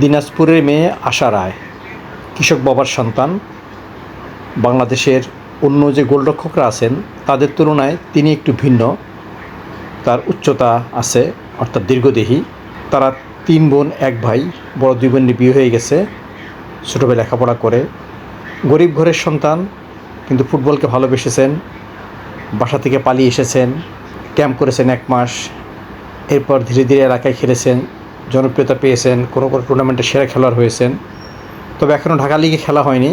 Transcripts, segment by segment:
দিনাজপুরের মেয়ে আশা রায়, কৃষক বাবার সন্তান। বাংলাদেশের অন্য যে গোলরক্ষকরা আছেন, তাদের তুলনায় তিনি একটু ভিন্ন। তার উচ্চতা আছে, অর্থাৎ দীর্ঘদেহী। তারা তিন বোন, এক ভাই, বড় দুই বোনের বিয়ে হয়ে গেছে ছোটোবেলা লেখাপড়া করে। গরিব ঘরের সন্তান, কিন্তু ফুটবলকে ভালোবেসেছেন, বাসা থেকে পালিয়ে এসেছেন, ক্যাম্প করেছেন এক মাস, এরপর ধীরে ধীরে এলাকায় খেলেছেন। জনপ্রিয়তা পেয়েছেন, কোনো কোনো টুর্নামেন্টে সেরা খেলোয়াড় হয়েছেন। তবে এখনও ঢাকা লিগে খেলা হয়নি।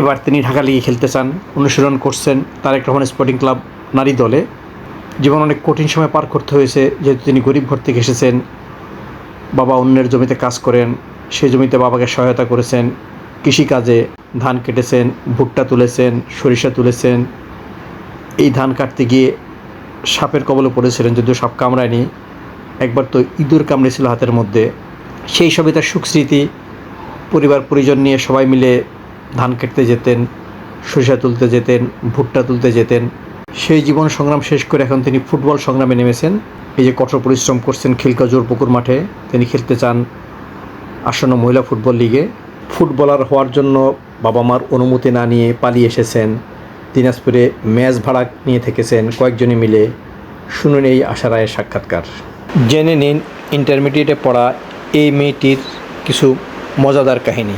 এবার তিনি ঢাকা লিগে খেলতে চান, অনুশীলন করছেন তারেক রহমান স্পোর্টিং ক্লাব নারী দলে। জীবন অনেক কঠিন সময় পার করতে হয়েছে, যেহেতু তিনি গরিব ঘর থেকে এসেছেন। বাবা অন্যের জমিতে কাজ করেন সেই জমিতে বাবাকে সহায়তা করেছেন। কৃষিকাজে ধান কেটেছেন, ভুট্টা তুলেছেন, সরিষা তুলেছেন। এই ধান কাটতে গিয়ে সাপের কবলে পড়েছিলেন, যদিও সাপ কামড়ায়নি। একবার তো ইঁদুর কামড়েছিল হাতের মধ্যে। সেই সবই তার সুখ স্মৃতি। পরিবার, পরিজন নিয়ে সবাই মিলে ধান কাটতে যেতেন, সরিষা তুলতে যেতেন, ভুট্টা তুলতে যেতেন। সেই জীবন সংগ্রাম শেষ করে এখন তিনি ফুটবল সংগ্রামে নেমেছেন। এই যে কঠোর পরিশ্রম করছেন খিলকাজোর পুকুর মাঠে, তিনি খেলতে চান আসন্ন মহিলা ফুটবল লিগে। ফুটবলার হওয়ার জন্য বাবা মার অনুমতি না নিয়ে পালিয়ে এসেছেন। দিনাজপুরে ম্যাচ ভাড়া নিয়ে থেকেছেন কয়েকজনে মিলে। শুনুন এই আশা রায়ের সাক্ষাৎকার। জেনে নিন ইন্টারমিডিয়েটে পড়া এই মেয়েটির কিছু মজাদার কাহিনী।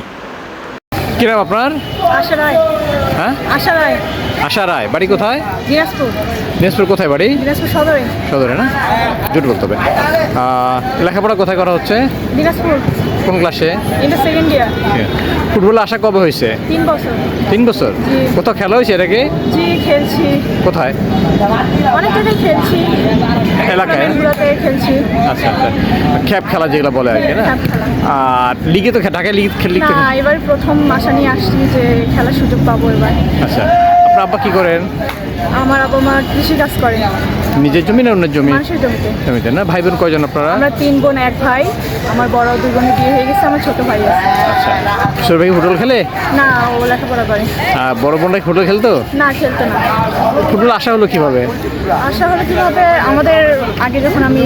কিরাম আপনার? আশা রায়। হ্যাঁ? আশা রায়। আশা রায় বাড়ি কোথায়? দিনাজপুর। দিনাজপুর কোথায় বাড়ি? দিনাজপুর সদরে। সদরে না? জোট বলতে হবে। লেখাপড়া কোথায় করা হচ্ছে? দিনাজপুর। কোন ক্লাসে? এটা সেকেন্ড ইয়ার ফুটবলে আসা কবে হয়েছে? তিন বছর। তিন বছর? কোথাও খেলা হয়েছে আগে? জি খেলছি। কোথায়? অনেক জায়গায় খেলছি। এলাকায়? খেলছি। আচ্ছা আচ্ছা। খ্যাপ খেলা যেগুলো বলে আর কি না? আর লিগে তো ঢাকায় লিগ খেল না এবার প্রথম আশা নিয়ে আসছি যে খেলার সুযোগ পাবো এবার। আচ্ছা। আপনার আব্বা কি করেন? আমার আব্বা মা কৃষি কাজ করে নিজের জমি না অন্যের জমি? মানুষের জমিতে। জমিতে না? ভাই বোন কয়জন আপনারা? আমরা তিন বোন এক ভাই। আমার বড় দুই বোনের বিয়ে হয়ে গেছে আমার ছোট ভাই আছে। আচ্ছা। ছোট ভাই ফুটবল খেলে? না ও লেখাপড়া করে। আর বড় বোনরা ফুটবল খেলতো? না খেলতো না। ফুটবল আশা হলো কীভাবে? আশা হলো কীভাবে? আমাদের আগে যখন আমি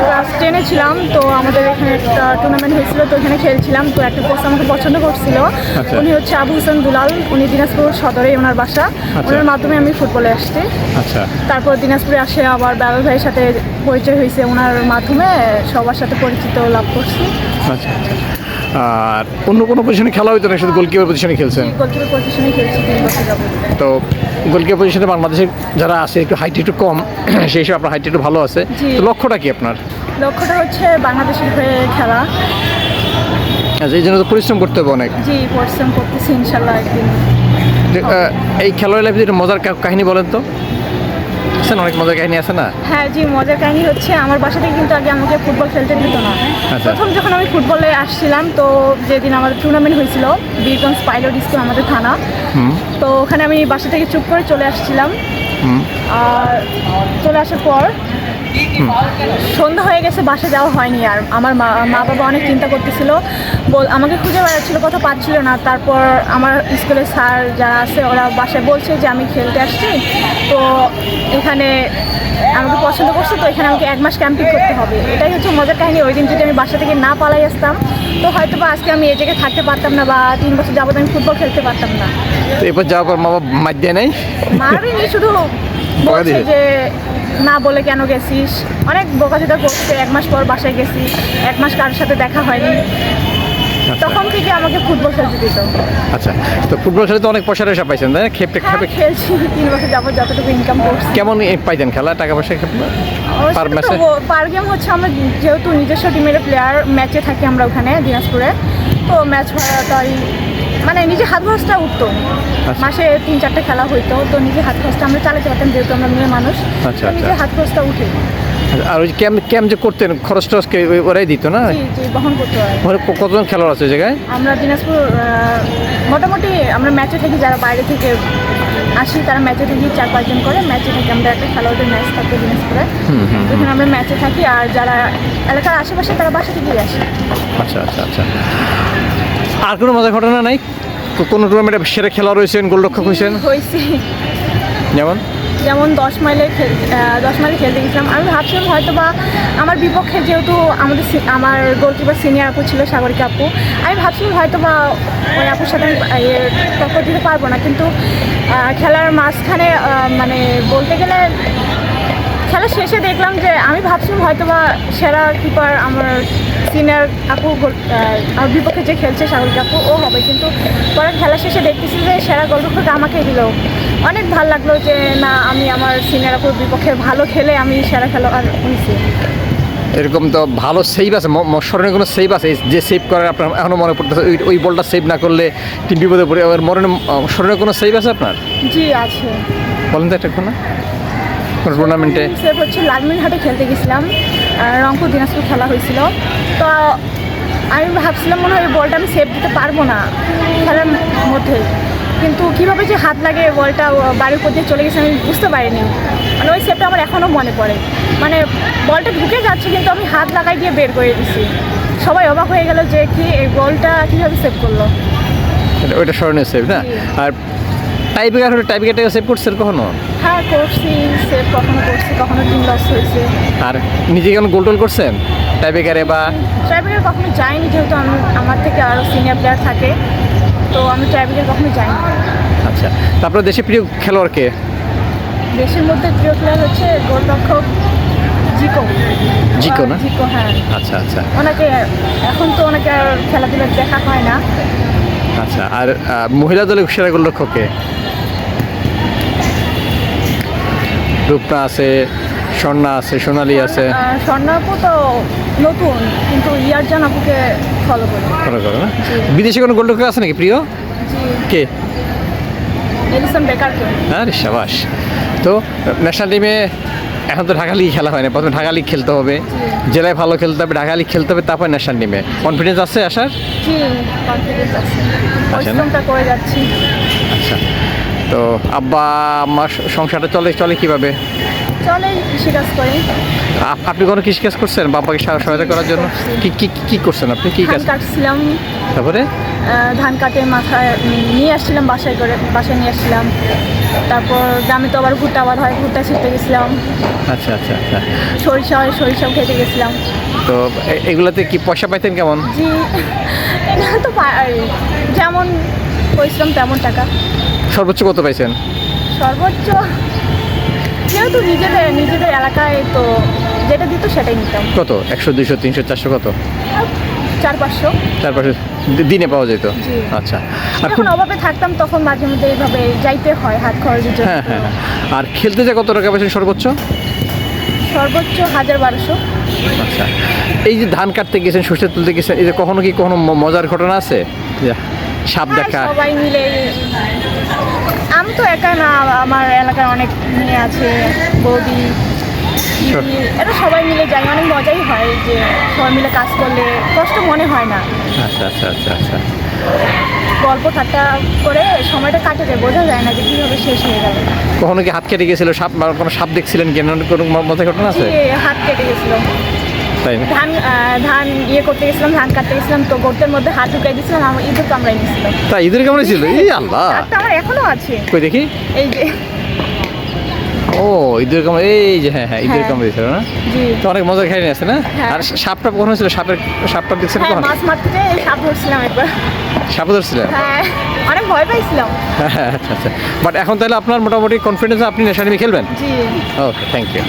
ক্লাস টেনে ছিলাম তো আমাদের এখানে একটা টুর্নামেন্ট হয়েছিল তো এখানে খেলছিলাম। তো একটা কোচ আমাকে পছন্দ করছিল। আচ্ছা। উনি হচ্ছে আবু হোসেন দুলাল। উনি দিনাজপুর সদরে ওনার বাসা। আচ্ছা। ওনার মাধ্যমে আমি ফুটবলে আসছি। আচ্ছা। তারপর দিনাজপুরে আসে আবার বেলাল ভাইয়ের সাথে পরিচয় হয়েছে ওনার মাধ্যমে সবার সাথে পরিচিত লাভ করছি। আচ্ছা আচ্ছা। আর অন্য কোনো পজিশনে খেলা হইতো না শুধু গোলকিপার পজিশনে খেলছেন? গোলকিপার পজিশনে খেলছি তিন বছর যাবত। তো গোলকিপার পজিশনে বাংলাদেশের যারা আছে একটু হাইট একটু কম সেই হিসেবে আপনার হাইট একটু ভালো আছে। জি। তো লক্ষ্যটা কি আপনার? লক্ষ্যটা হচ্ছে বাংলাদেশের হয়ে খেলা। আচ্ছা এই জন্য তো পরিশ্রম করতে হবে অনেক। জি পরিশ্রম করতেছি ইনশাল্লাহ একদিন। যে, আহ, এই খেলোয়াড় লাইফে একটা মজার কা- কাহিনী বলেন তো। আছে না অনেক মজার কাহিনী আছে না? হ্যাঁ জি মজার কাহিনী হচ্ছে আমার বাসা থেকে কিন্তু আগে আমাকে ফুটবল খেলতে দিত না। আচ্ছা। প্রথম যখন আমি ফুটবলে আসছিলাম তো যেদিন আমাদের টুর্নামেন্ট হয়েছিল বীরগঞ্জ পাইলট স্কুল আমাদের থানা তো ওখানে আমি বাসা থেকে চুপ করে চলে আসছিলাম। আর চলে আসার পর সন্ধ্যা হয়ে গেছে বাসা যাওয়া হয়নি আর। আমার মা বাবা অনেক চিন্তা করতেছিল বল আমাকে খুঁজে বেড়াচ্ছিল কথা পাচ্ছিল না। তারপর আমার স্কুলের স্যার যারা আছে ওরা বাসায় বলছে যে আমি খেলতে আসছি। তো এখানে আমাকে পছন্দ করছে তো এখানে আমাকে এক মাস ক্যাম্পিং করতে হবে। এটাই হচ্ছে মজার কাহিনী। ওই দিন যদি আমি বাসা থেকে না পালাই আসতাম তো হয়তো বা আজকে আমি এই জায়গায় থাকতে পারতাম না বা তিন বছর যাবত আমি ফুটবল খেলতে পারতাম না। তো এরপর যাওয়ার পর মা বাবা মার দেয় নাই? মারিনি শুধু বলছে? যে না বলে কেন গেছিস? অনেক বোকাচোদা করছে এক মাস পর বাসায় গেছি। এক মাস কারোর সাথে দেখা হয়নি। তখন থেকে আমাকে ফুটবল খেলতে দিত। আচ্ছা তো ফুটবল খেলে তো অনেক পয়সা টয়সা পাইছেন তাই না? খেপে হ্যাঁ খেপে খেলছি তিন বছর যাব যতটুকু ইনকাম করছি। কেমন পাইতেন খেলা টাকা পয়সা পার ম্যাচে পার গেম হচ্ছে আমরা যেহেতু নিজস্ব টিমের প্লেয়ার ম্যাচে থাকি আমরা ওখানে দিনাজপুরে। তো ম্যাচ ভাড়াটাই মানে নিজে হাত খরচটা উঠতো। আচ্ছা। মাসে তিন চারটে খেলা হইতো তো নিজে হাত খরচটা আমরা চালাতে পারতাম যেহেতু আমরা মেয়ে মানুষ। আচ্ছা, নিজে আচ্ছা। হাত খরচটা উঠে। আর ওই ক্যাম্প ক্যাম্প যে করতেন খরচ টরচ ওরাই দিত না? বহন করতে হয়। কতজন খেলোয়াড় আছে ওই জায়গায়? আমরা দিনাজপুর মোটামুটি আমরা ম্যাচে থাকি যারা বাইরে থেকে আসি তারা ম্যাচে থাকি চার পাঁচজন করে। ম্যাচে থাকি আমরা একটা খেলোয়াড়দের ম্যাচ থাকে দিনাজপুরে। ওখানে আমরা ম্যাচে থাকি আর যারা এলাকার আশেপাশে তারা বাসা থেকেই আসে। আচ্ছা আচ্ছা আচ্ছা। আর কোনো মজার ঘটনা নাই? কোনো টুর্নামেন্টে সেরা খেলা রয়েছেন গোলরক্ষক হয়েছেন? হয়েছে। যেমন? যেমন দশ মাইলে খেল দশ মাইলে খেলতে গেছিলাম। আমি ভাবছিলাম হয়তো বা আমার বিপক্ষে যেহেতু আমাদের আমার গোলকিপার সিনিয়র আপু ছিল, সাগরিকা আপু, আমি ভাবছিলাম হয়তো বা ওই আপুর সাথে আমি টক্কর দিতে পারব না। কিন্তু খেলার মাঝখানে মানে বলতে গেলে খেলা শেষে দেখলাম যে আমি ভাবছিলাম হয়তো বা সেরা কিপার আমার সিনিয়র আপু গোল- আমার বিপক্ষে যে খেলছে সাগরিক আপু ও হবে। কিন্তু পরে খেলা শেষে দেখতেছি যে সেরা গোলরক্ষক আমাকে দিল। অনেক ভালো লাগল যে না আমি আমার সিনিয়র আপুর বিপক্ষে ভালো খেলে আমি সেরা খেলোয়াড় হয়েছি। এরকম তো ভালো সেভ আছে ম- ম- স্মরণে কোনো সেভ আছে? যে সেভ করার আপনার এখনও মনে পড়তেছে ওই ওই বলটা সেভ না করলে টিম বিপদে পড়ে মরণে স্মরণে কোনো সেভ আছে আপনার? জি আছে। বলেন তো একটা টুর্নামেন্টে সেভ হচ্ছে লালমিনহাটে খেলতে গেছিলাম রংপুর দিনাজপুর খেলা হয়েছিল। তো আমি ভাবছিলাম মনে হয় বলটা আমি সেভ দিতে পারব না খেলার মধ্যে। কিন্তু কীভাবে যে হাত লাগে বলটা বাড়ির উপর দিয়ে চলে গেছে আমি বুঝতে পারিনি। মানে ওই সেভটা আমার এখনও মনে পড়ে। মানে বলটা ঢুকে যাচ্ছে কিন্তু আমি হাত লাগাই দিয়ে বের করে দিছি। সবাই অবাক হয়ে গেল যে কি এই বলটা কীভাবে সেভ করল। ওইটা স্মরণীয় সেভ না। আর টাইপিকার হলে টাইপিকারটাকে সেভ করছেন কখনো? হ্যাঁ করছি সেভ কখনো করছি কখনো টিম লস হয়েছে। আর নিজে কেন গোল টোল করছেন? টাইপিকারে বা ট্রাইবেলের কখনো যাইনি যেহেতু আমি আমার থেকে আরও সিনিয়র প্লেয়ার থাকে। তো আমি ট্রাইবেলের কখনো যাইনি। আচ্ছা তারপরে দেশে প্রিয় খেলোয়াড় কে? দেশের মধ্যে প্রিয় প্লেয়ার হচ্ছে গোলরক্ষক জিকো। জিকো না? জিকো হ্যাঁ। আচ্ছা আচ্ছা। ওনাকে এখন তো ওনাকে আর খেলাধুলা দেখা হয় না। আচ্ছা আর মহিলা দলে সেরা গোলরক্ষক কে? রূপনা আছে স্বর্ণা আছে সোনালী আছে। তো নতুন কিন্তু ইয়ারজান আপুকে ফলো করি। করো না? জি। কোনো গোলরক্ষক আছে নাকি প্রিয়? কে? এলিসন বেকারকে সাবাস। তো ন্যাশনাল টিমে এখন তো ঢাকা লিগ খেলা হয় না প্রথমে ঢাকা লিগ খেলতে হবে। জেলায় ভালো খেলতে হবে ঢাকা লিগ খেলতে হবে তারপর ন্যাশনাল টিমে কনফিডেন্স আছে আসার? জি কনফিডেন্স আছে। পরিশ্রমটা করে যাচ্ছি। তো আব্বা আমার সংসারটা চলে চলে কীভাবে? চলে কৃষিকাজ করি। আপ- আপনি কোনো কৃষি কাজ করছেন? বাবাকে সহায়তা করার জন্য? কি কি কি- করছেন আপনি? কি কাজ কাটছিলাম। তারপরে? ধান কাটে মাথায় নিয়ে আসছিলাম বাসায় করে বাসায় নিয়ে আসছিলাম। তারপর গ্রামে তো আবার ভুট্টা আবাদ হয় ভুট্টা ছিটতে গেছিলাম। আচ্ছা আচ্ছা আচ্ছা। সরিষা হয় সরিষাও খেতে গেছিলাম। তো এগুলাতে কি পয়সা পাইতেন কেমন? জি এটা তো যেমন পরিশ্রম তেমন টাকা। সর্বোচ্চ কত পাইছেন? সর্বোচ্চ যেহেতু নিজেদের নিজেদের এলাকায় তো যেটা দিত সেটাই নিতাম। কত? একশো দুইশো তিনশো চারশো কত? চার পাঁচশো। তারপরে দি- দিনে পাওয়া যেত? আচ্ছা। আর যখন খুব অভাবে থাকতাম তখন মাঝে মধ্যে এইভাবে যাইতে হয় হাত খরচের জন্য হ্যাঁ হ্যাঁ আর খেলতে যে কত টাকা পাইছেন সর্বোচ্চ? সর্বোচ্চ হাজার বারোশো। আচ্ছা। এই যে ধান কাটতে গেছেন সর্ষে তুলতে গেছেন এই যে কখনো কি কখনো মজার ঘটনা আছে? সাপ হ্যাঁ, দেখা। সবাই মিলে আমি তো একা না আমার এলাকায় অনেক মেয়ে আছে বৌদি এরা সবাই মিলে যাই অনেক মজাই হয় যে সবাই মিলে কাজ করলে কষ্ট মনে হয় না। আচ্ছা আচ্ছা আচ্ছা আচ্ছা। গল্প ঠাট্টা করে সময়টা কাটে যায় বোঝা যায় না যে কীভাবে শেষ হয়ে গেল কখনো কি হাত কেটে গেছিল? সাপ কোনো সাপ দেখছিলেন কেন কোনো ম- মজার ঘটনা আছে? হাত কেটে গেছিল। ধান ধান ইয়ে করতে গেছিলাম ধান কাটতে গেছিলাম তো গর্তের মধ্যে হাত ঢুকাই দিয়েছিলাম আমার ইঁদুর কামড়াই নিয়েছিল তা ঈদের কেমন ছিল এই আল্লাহ। হাতটা আমার এখনও আছে। কই দেখি? এই যে। ও ঈদের কামড় এই যে হ্যাঁ হ্যাঁ ঈদের হ্যাঁ। কামড় দিয়েছিল না? তো অনেক মজার খাইনি আছে না? হ্যাঁ। আর সাপটা কখন হয়েছিল? সাপের সাপটা দেখছেন হ্যাঁ কখন? মাছ মারতে এই সাপ ধরছিলাম একবার। সাপ ধরছিলেন? হ্যাঁ অনেক ভয় পাইছিলাম। আচ্ছা আচ্ছা। বাট এখন তাহলে আপনার মোটামুটি কনফিডেন্স আপনি নেশানিমি খেলবেন? জি। Okay thank you